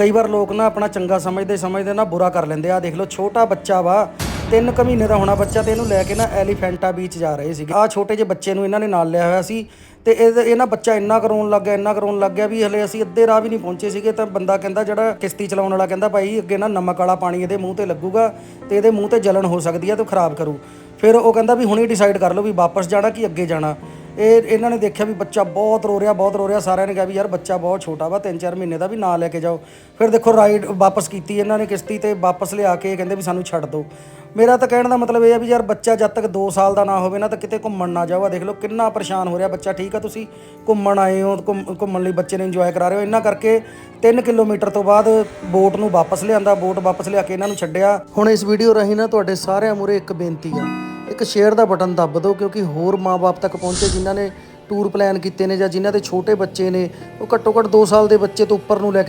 ਕਈ ਵਾਰ ਲੋਕ ਨਾ ਆਪਣਾ ਚੰਗਾ ਸਮਝਦੇ ਸਮਝਦੇ ਨਾ ਬੁਰਾ ਕਰ ਲੈਂਦੇ ਆ। ਦੇਖ ਲਓ, ਛੋਟਾ ਬੱਚਾ ਵਾ, ਤਿੰਨ ਕੁ ਮਹੀਨੇ ਦਾ ਹੋਣਾ ਬੱਚਾ ਤੇ ਇਹਨੂੰ ਲੈ ਕੇ ਨਾ ਐਲੀਫੈਂਟਾ ਬੀਚ ਜਾ ਰਹੇ ਸੀਗੇ। ਆ ਛੋਟੇ ਜਿਹੇ ਬੱਚੇ ਨੂੰ ਇਹਨਾਂ ਨੇ ਨਾਲ ਲਿਆ ਹੋਇਆ ਸੀ ਤੇ ਇਹ ਇਹ ਨਾ ਬੱਚਾ ਇੰਨਾ ਕਰੋਣ ਲੱਗ ਗਿਆ, ਇੰਨਾ ਕਰੋਣ ਲੱਗ ਗਿਆ ਵੀ ਹਲੇ ਅਸੀਂ ਅੱਧੇ ਰਾਹ ਵੀ ਨਹੀਂ ਪਹੁੰਚੇ ਸੀਗੇ ਤਾਂ ਬੰਦਾ ਕਹਿੰਦਾ ਜਿਹੜਾ ਕਿਸ਼ਤੀ ਚਲਾਉਣ ਵਾਲਾ ਕਹਿੰਦਾ ਭਾਈ ਅੱਗੇ ਨਾ ਨਮਕ ਵਾਲਾ ਪਾਣੀ ਇਹਦੇ ਮੂੰਹ ਤੇ ਲੱਗੂਗਾ ਤੇ ਇਹਦੇ ਮੂੰਹ ਤੇ ਜਲਣ ਹੋ ਸਕਦੀ ਹੈ ਤੇ ਉਹ ਖਰਾਬ ਕਰੂ। ਫਿਰ ਉਹ ਕਹਿੰਦਾ ਵੀ ਹੁਣੇ ਡਿਸਾਈਡ ਕਰ ਲਓ ਵੀ ਵਾਪਸ ਜਾਣਾ ਕਿ ਅੱਗੇ ਜਾਣਾ। ਇਹ ਇਹਨਾਂ ਨੇ ਦੇਖਿਆ ਵੀ ਬੱਚਾ ਬਹੁਤ ਰੋ ਰਿਹਾ, ਬਹੁਤ ਰੋ ਰਿਹਾ। ਸਾਰਿਆਂ ਨੇ ਕਿਹਾ ਵੀ ਯਾਰ ਬੱਚਾ ਬਹੁਤ ਛੋਟਾ ਵਾ 3-4 ਮਹੀਨੇ ਦਾ ਵੀ ਨਾ ਲੈ ਕੇ ਜਾਓ। ਫਿਰ ਦੇਖੋ ਰਾਈਡ ਵਾਪਸ ਕੀਤੀ ਇਹਨਾਂ ਨੇ ਕਿਸ਼ਤੀ ਤੇ, ਵਾਪਸ ਲਿਆ ਕੇ ਕਹਿੰਦੇ ਵੀ ਸਾਨੂੰ ਛੱਡ ਦਿਓ। ਮੇਰਾ ਤਾਂ ਕਹਿਣ ਦਾ ਮਤਲਬ ਇਹ ਆ ਵੀ ਯਾਰ ਬੱਚਾ ਜਦ ਤੱਕ 2 ਸਾਲ ਦਾ ਨਾ ਹੋਵੇ ਨਾ ਤਾਂ ਕਿਤੇ ਘੁੰਮਣ ਨਾ ਜਾਓ। ਆ ਦੇਖ ਲਓ ਕਿੰਨਾ ਪਰੇਸ਼ਾਨ ਹੋ ਰਿਹਾ ਬੱਚਾ। ਠੀਕ ਆ ਤੁਸੀਂ? ਘੁੰਮਣ ਆਏ ਹੋ, ਘੁੰਮ- ਘੁੰਮਣ ਲਈ ਬੱਚੇ ਨੂੰ ਇੰਜੋਏ ਕਰਾ ਰਹੇ ਹੋ। ਇਹਨਾਂ ਕਰਕੇ 3 ਕਿਲੋਮੀਟਰ ਤੋਂ ਬਾਅਦ ਬੋਟ ਨੂੰ ਵਾਪਸ ਲਿਆਂਦਾ। ਬੋਟ ਵਾਪਸ ਲਿਆ ਕੇ ਇਹਨਾਂ ਨੂੰ ਛੱਡਿਆ। ਹੁਣ ਇਸ ਵੀਡੀਓ ਰਾਹੀਂ ਨਾ ਤੁਹਾਡੇ ਸਾਰਿਆਂ ਮੂਰੇ ਇੱਕ ਬੇਨਤੀ ਆ। ਇੱਕ ਸ਼ੇਅਰ ਦਾ ਬਟਨ ਦੱਬ ਦਿਓ ਕਿਉਂਕਿ ਹੋਰ ਮਾਪੇ ਤੱਕ ਪਹੁੰਚੇ ਜਿਨ੍ਹਾਂ ਨੇ ਟੂਰ ਪਲਾਨ ਕੀਤੇ ਨੇ ਜਾਂ ਜਿਨ੍ਹਾਂ ਦੇ ਛੋਟੇ ਬੱਚੇ ਨੇ, ਉਹ ਘੱਟੋ ਘੱਟ 2 ਸਾਲ ਦੇ ਬੱਚੇ ਤੋਂ ਉੱਪਰ ਨੂੰ ਲੈ ਕੇ